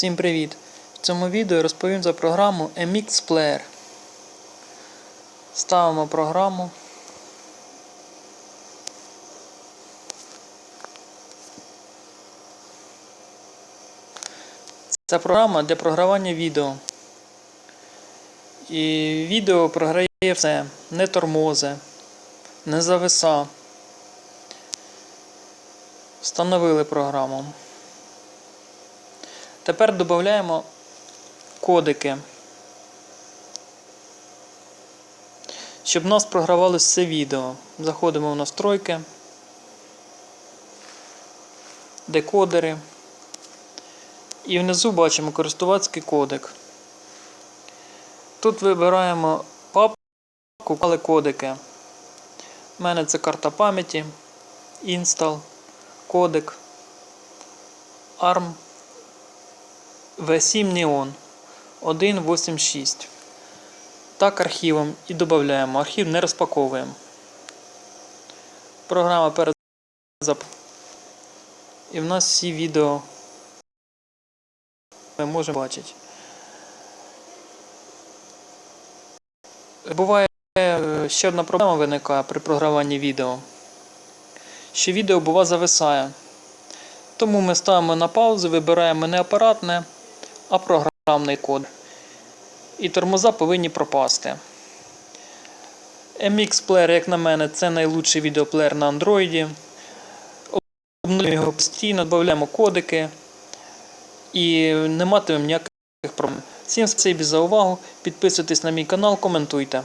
Всім привіт! В цьому відео розповім за програму MX Player. Ставимо програму. Це програма для програвання відео. І відео програє все, не тормозе, не зависа. Встановили програму. Тепер додаємо кодики. Щоб в нас програвалося все відео. Заходимо в настройки, декодери. І внизу бачимо користувацький кодек. Тут вибираємо папку але кодики. У мене це карта пам'яті, Install, кодек, ARM V7 Neon 1.8.6. Так архівом і додаємо. Архів не розпаковуємо. Програма перезап. І в нас всі відео ми можемо бачити. Буває е, ще одна проблема виникає при програванні відео. Що відео бува зависає. Тому ми ставимо на паузу, вибираємо не апаратне, а програмний код. І тормоза повинні пропасти. MX Player, як на мене, це найлучший відеоплеєр на Android. Обновлюємо його постійно, додаємо кодики і не матимемо ніяких проблем. Всім спасибі за увагу. Підписуйтесь на мій канал, коментуйте.